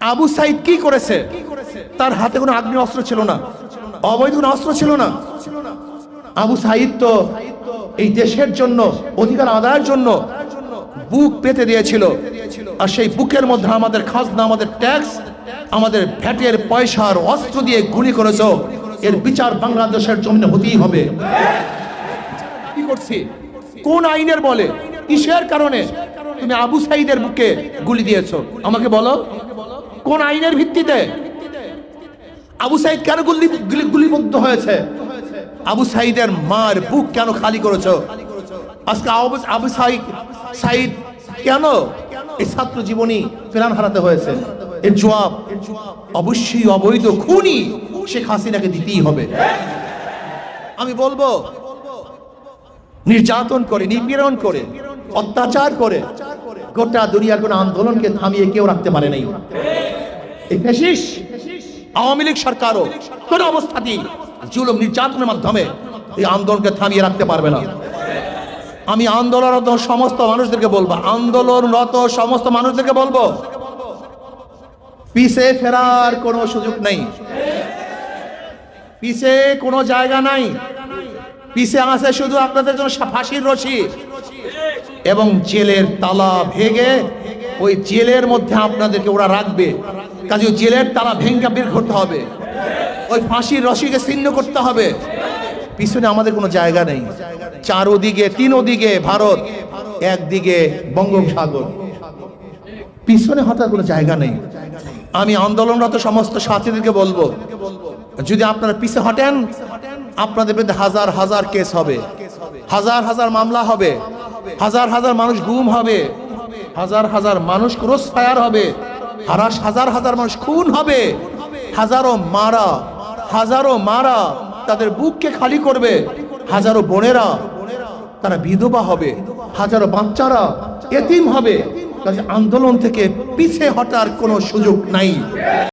আবু সাইদ কি করেছে? তার হাতে কোনো আগ্নি অস্ত্র ছিল না। অবৈধ কোনো অস্ত্র ছিল না। আবু সাইদ তো এই দেশের জন্য, অধিকার আদায়ের জন্য বুক পেতে দিয়েছিল। আর সেই বুকের মধ্যে আমাদের খাজনা, আমাদের ট্যাক্স, আমাদের ভ্যাটের পয়সার অস্ত্র দিয়ে গুলি করেছ। এর বিচার বাংলাদেশের জমিনে হতেই হবে। কি করছি? কোন আইনের বলে? কিসের কারণে? তুমি আবু সাইদের বুকে গুলি দিয়েছ। আমাকে বলো। কোন আইনের ভিত্তিতে আবু সাইদ কেন গুলি গুলি- হয়েছে? আবু সাইদের মার বুক কেন খালি করেছ? আজকে আবু সাইদ সাইদ কেন এই ছাত্র জীবনী প্রাণ হারাতে হয়েছে? এর জবাব অবশ্যই অবৈধ খুনি শেখ হাসিনাকে দিতেই হবে। আমি বলব, নির্যাতন করে, নিপীড়ন করে, অত্যাচার করে গোটা দুনিয়ার কোন আন্দোলনকে থামিয়ে কেউ রাখতে পারে নাই। এই ফেসিস আওয়ামী লীগ সরকারও অবস্থাতেই জুলুম নির্যাতনের মাধ্যমে এই আন্দোলনকে থামিয়ে রাখতে পারবে না। আমি আন্দোলনরত সমস্ত মানুষদেরকে বলব, আন্দোলনরত সমস্ত মানুষদেরকে বলব, পিছে ফেরার কোনো সুযোগ নেই। পিছে কোনো জায়গা নাই। পিছে আছে শুধু আপনাদের জন্য ফাঁসির রশি এবং জেলের তালা ভেঙে ওই জেলের মধ্যে আপনাদেরকে ওরা রাখবে। কাজে ওই জেলের তারা ভেঙ্গা বের করতে হবে। ওই ফাঁসির রশিকে ছিন্ন করতে হবে। পিছনে আমাদের কোনো জায়গা নেই। চারোদিকে, তিনোদিকে ভারত, একদিকে বঙ্গোপসাগর। পিছনে হঠাৎ কোনো জায়গা নেই। আমি আন্দোলনরত সমস্ত সাথীদেরকে বলব, যদি আপনারা পিছে হটেন, আপনাদের বিরুদ্ধে হাজার হাজার কেস হবে। হাজার হাজার মামলা হবে। হাজার হাজার মানুষ গুম হবে। হাজার হাজার মানুষ ক্রস ফায়ার হবে, হারাস হাজার হাজার মানুষ খুন হবে, হাজারো মারা হাজারো মারা তাদের বুককে খালি করবে, হাজারো বোনেরা তারা বিধবা হবে, হাজারো বাচ্চারা এতিম হবে। আন্দোলন থেকে পিছিয়ে হটার কোনো সুযোগ নাই।